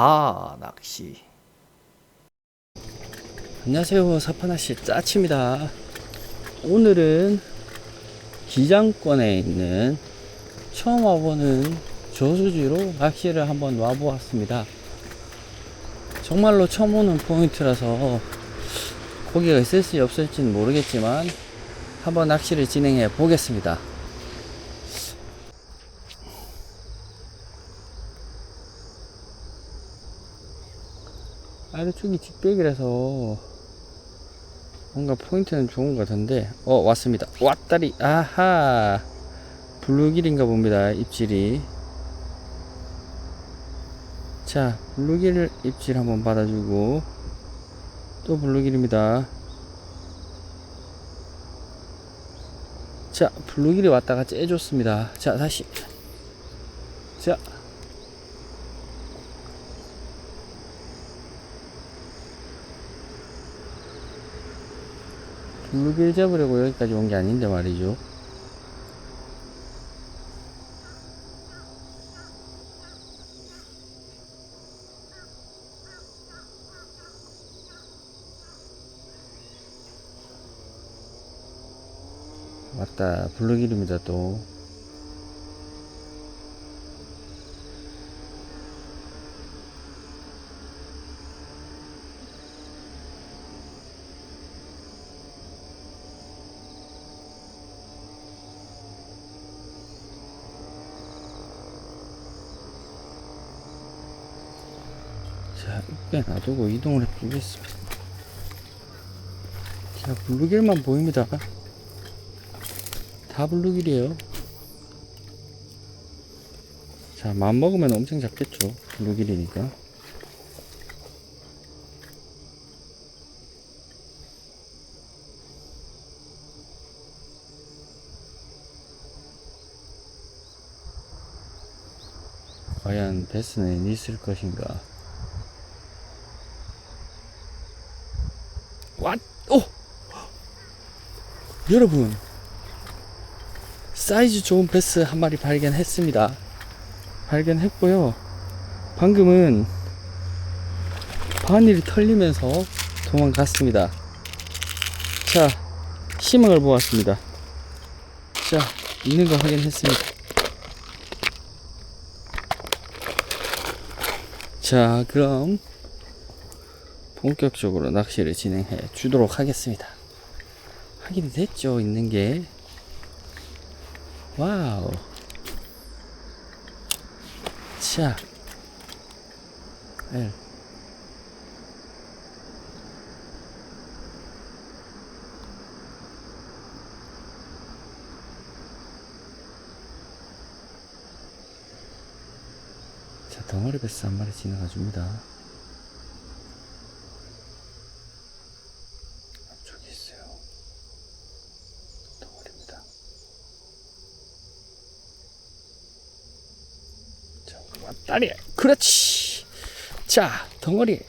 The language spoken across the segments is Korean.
바 낚시. 안녕하세요. 사파낚시 짜치입니다. 오늘은 기장권에 있는 처음 와보는 저수지로 낚시를 한번 와보았습니다. 정말로 처음 오는 포인트라서 고기가 있을지 없을지는 모르겠지만 한번 낚시를 진행해 보겠습니다 아래쪽이 직벽이라서 뭔가 포인트는 좋은 것 같은데. 어 왔습니다. 왔다리. 아하! 블루길인가 봅니다 입질이. 자 블루길 입질 한번 받아주고 또 블루길입니다. 자 블루길이 왔다가 째줬습니다. 자 다시. 자 블루길 잡으려고 여기까지 온 게 아닌데 말이죠. 맞다. 블루길입니다, 또. 자, 이렇게 놔두고 이동을 해보겠습니다. 자, 블루길만 보입니다. 다 블루길이에요. 자, 마음 먹으면 엄청 작겠죠. 블루길이니까. 과연 베스는 있을 것인가? 왓! 오! 여러분 사이즈 좋은 베스 한 마리 발견했습니다 발견했고요 방금은 바늘이 털리면서 도망갔습니다 자 희망을 보았습니다 자 있는 거 확인했습니다 자 그럼 본격적으로 낚시를 진행해 주도록 하겠습니다. 확인이 됐죠, 있는 게. 와우. 자. L. 자, 덩어리 베스 한 마리 지나가 줍니다. 저기 있어요. 덩어리입니다. 자, 왔 다리. 그렇지. 자, 덩어리.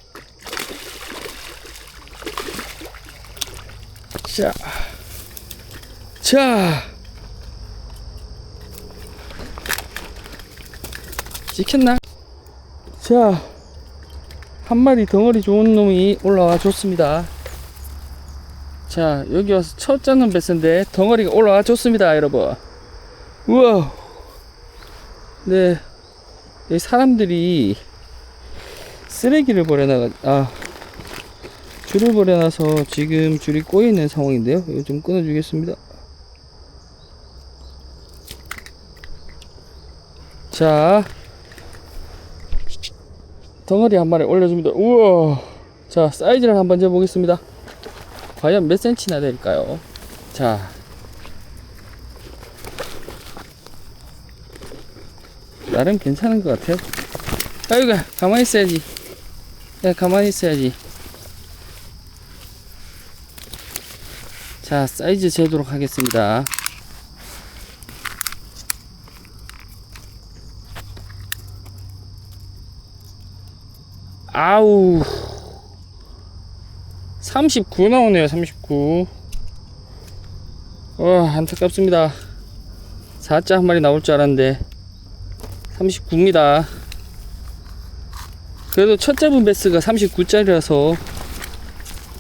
자, 자. 찍혔나? 자, 한 마리 덩어리 좋은 놈이 올라와 줬습니다. 자 여기 와서 첫 잡는 베스인데 덩어리가 올라와 좋습니다 여러분 우와 네 사람들이 쓰레기를 버려놔가 아 줄을 버려놔서 지금 줄이 꼬여 있는 상황인데요 이거 좀 끊어주겠습니다 자 덩어리 한 마리 올려줍니다 우와 자 사이즈를 한번 재보겠습니다 과연 몇 센치나 될까요? 자. 나름 괜찮은 것 같아요. 아이고, 가만히 있어야지. 야, 가만히 있어야지. 자, 사이즈 재도록 하겠습니다. 아우. 39 나오네요 39 어, 안타깝습니다 4자 한 마리 나올 줄 알았는데 39입니다 그래도 첫 잡은 베스가 39짜리라서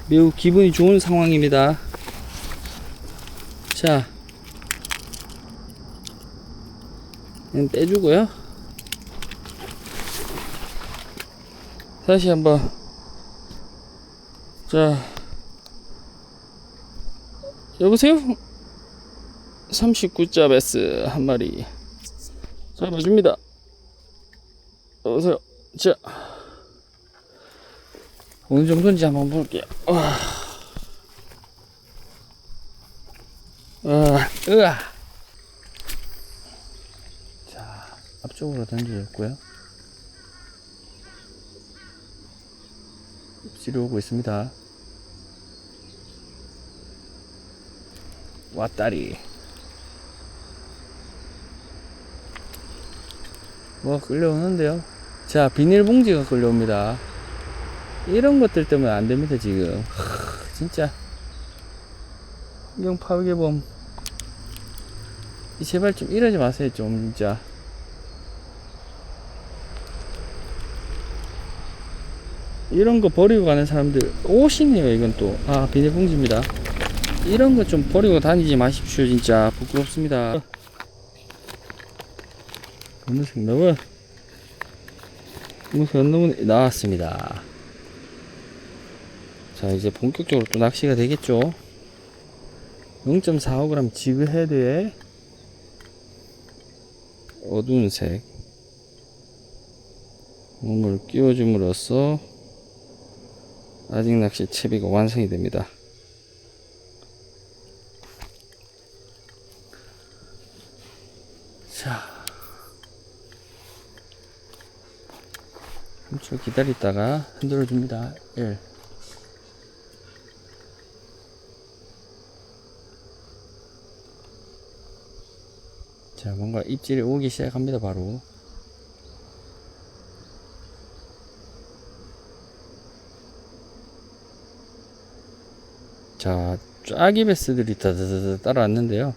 매우 기분이 좋은 상황입니다. 자, 떼주고요. 다시 한번 자 여보세요? 39자 베스 한 마리 잡아줍니다. 여보세요? 자 어느 정도인지 한번 볼게요. 와. 아, 으아. 자, 앞쪽으로 던져줬고요. 입질이 오고 있습니다. 왔다리. 뭐 끌려오는데요. 자, 비닐봉지가 끌려옵니다. 이런 것들 때문에 안 됩니다, 지금. 하, 진짜. 환경 파괴범. 이 제발 좀 이러지 마세요, 좀, 진짜. 이런 거 버리고 가는 사람들 옷이네요 이건 또 아 비닐봉지입니다 이런 거 좀 버리고 다니지 마십시오 진짜 부끄럽습니다 검은색 너무 검은색 너무 나왔습니다 자 이제 본격적으로 또 낚시가 되겠죠 0.45g 지그 헤드에 어두운 색 몸을 끼워줌으로써 아직 낚시 채비가 완성이 됩니다. 좀 기다리다가 흔들어 줍니다 1 자, 뭔가 입질이 오기 시작합니다, 바로. 자, 쫙이 베스들이 따다다다 따라왔는데요.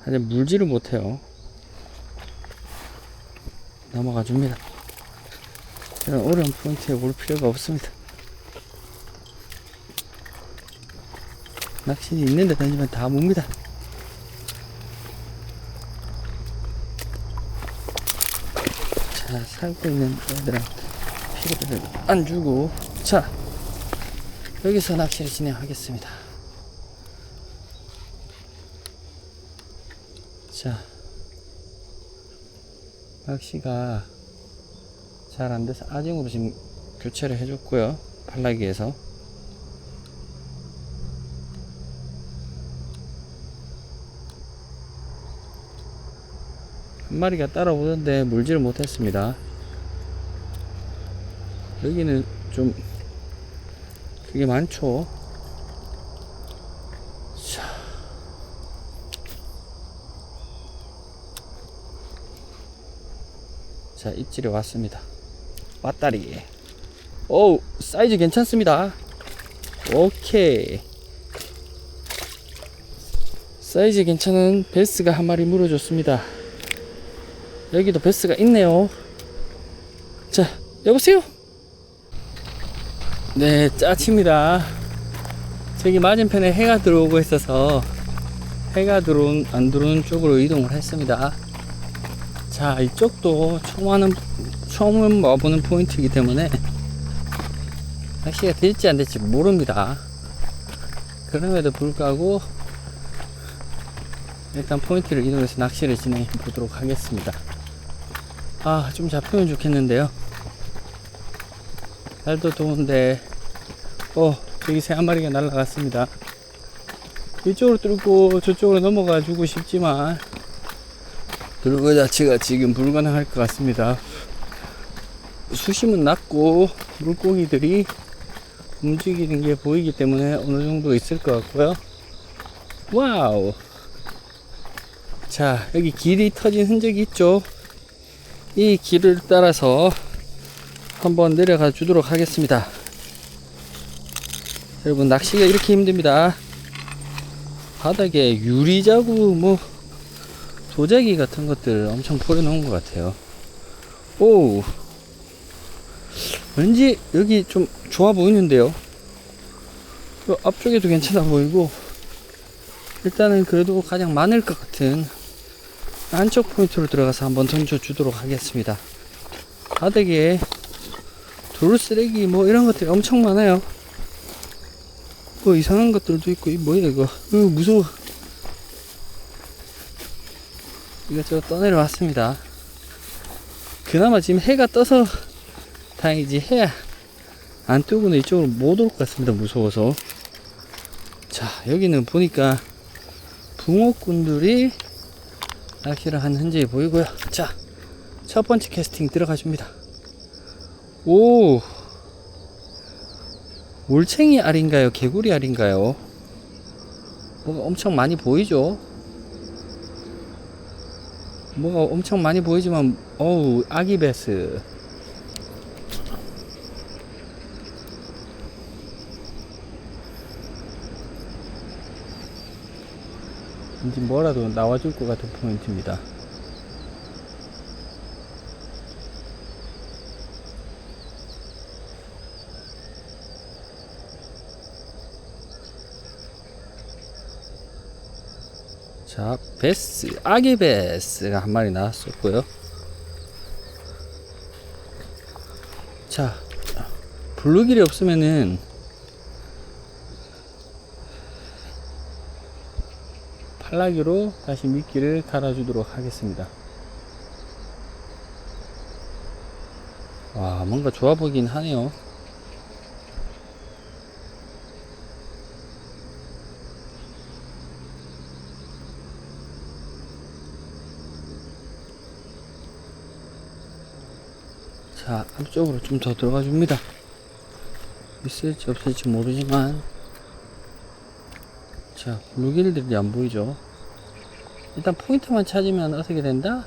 하지만 물지를 못해요. 넘어가 줍니다. 이런 어려운 포인트에 올 필요가 없습니다. 낚시이 있는데 던지면 다 뭡니다. 자, 살고 있는 애들은 피해를 안 주고, 자, 여기서 낚시를 진행하겠습니다. 자, 낚시가 잘 안 돼서 아징으로 지금 교체를 해줬고요. 팔라기에서. 한 마리가 따라오는데 물지를 못했습니다. 여기는 좀 그게 많죠. 자. 자, 입질이 왔습니다. 왔다리. 오우, 사이즈 괜찮습니다. 오케이. 사이즈 괜찮은 베스가 한 마리 물어줬습니다. 여기도 베스가 있네요. 자, 여보세요? 네, 짜칩니다. 저기 맞은편에 해가 들어오고 있어서 해가 들어온, 안 들어오는 쪽으로 이동을 했습니다. 자, 이쪽도 하는, 처음 와보는 포인트이기 때문에 낚시가 될지 안 될지 모릅니다. 그럼에도 불구하고 일단 포인트를 이동해서 낚시를 진행해 보도록 하겠습니다. 아, 좀 잡히면 좋겠는데요. 날도 더운데 어 저기 새 한 마리가 날아갔습니다 이쪽으로 뚫고 저쪽으로 넘어가 주고 싶지만 들고 자체가 지금 불가능할 것 같습니다 수심은 낮고 물고기들이 움직이는 게 보이기 때문에 어느 정도 있을 것 같고요 와우 자 여기 길이 터진 흔적이 있죠 이 길을 따라서 한번 내려가 주도록 하겠습니다. 여러분 낚시가 이렇게 힘듭니다. 바닥에 유리자구 뭐 도자기 같은 것들 엄청 뿌려놓은 것 같아요. 오, 왠지 여기 좀 좋아 보이는데요. 요 앞쪽에도 괜찮아 보이고 일단은 그래도 가장 많을 것 같은 안쪽 포인트로 들어가서 한번 던져주도록 하겠습니다. 바닥에 돌 쓰레기 뭐 이런 것들이 엄청 많아요. 뭐 이상한 것들도 있고 이 뭐야 이거 으 무서워 이것저것 떠내려 왔습니다. 그나마 지금 해가 떠서 다행이지 해안 뜨고는 이쪽으로 못 올 것 같습니다. 무서워서. 자, 여기는 보니까 붕어꾼들이 낚시를 한 흔적이 보이고요. 자, 첫 번째 캐스팅 들어가십니다. 오, 올챙이 알인가요? 개구리 알인가요? 뭐가 엄청 많이 보이죠? 뭐가 엄청 많이 보이지만, 어우, 아기 베스. 왠지 뭐라도 나와줄 것 같은 포인트입니다. 자, 베스, 아기 베스가 한 마리 나왔었고요. 자, 블루길이 없으면은 팔라기로 다시 미끼를 갈아주도록 하겠습니다. 와, 뭔가 좋아 보이긴 하네요. 자, 앞쪽으로 좀 더 들어가 줍니다. 있을지 없을지 모르지만, 자, 블루길들이 안 보이죠? 일단 포인트만 찾으면 어떻게 된다?